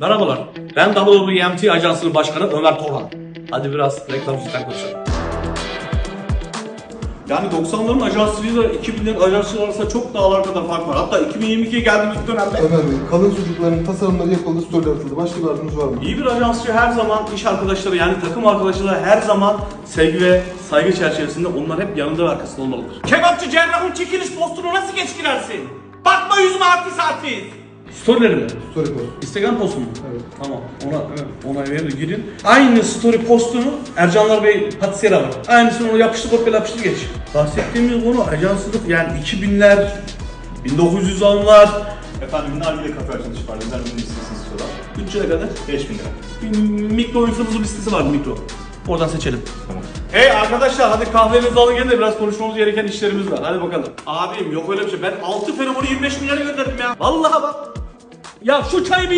Merhabalar. Ben WWMT Ajansı'nın başkanı Ömer Torhan. Hadi biraz reklam üstünden konuşalım. Yani 90'ların ajansıyla 2000'lerin ajansları arasında çok dağlar kadar fark var. Hatta 2022'ye geldiğimiz dönemde Ömer Bey, kalın sucukların tasarımları yapıldı, storyler atıldı. Başka bir arzunuz var mı? iyi bir ajansçı her zaman iş arkadaşları yani takım arkadaşları her zaman sevgi ve saygı çerçevesinde onlar hep yanında ve arkasında olmalıdır. Kebapçı cerrahın çekiliş postunu nasıl geç girersin? Bakma yüzüme artist artist. Storyleri mi? Story post. Instagram postu mu? Evet. Tamam ona evet, ona verir girin. Aynı story postunu Ercanlar Bey patisiyeri var. Aynısını onu yapıştır kopyala yapıştır geç. Bahsettiğimiz konu ajansılık yani 2000'ler 1910'lar Efendim nargile kafe açılışı var. Bizden ürün listesini istiyorlar. bütçeye kadar 5000 lira. bir mikro influencer listesi var mikro. Oradan seçelim. Tamam. Hey arkadaşlar hadi kahvenizi alın gelin de biraz konuşmamız gereken işlerimiz var. Hadi bakalım. Abim yok öyle bir şey. Ben 6 feromonu 25 milyara gönderdim ya. Vallahi bak. Ya şu çayı bir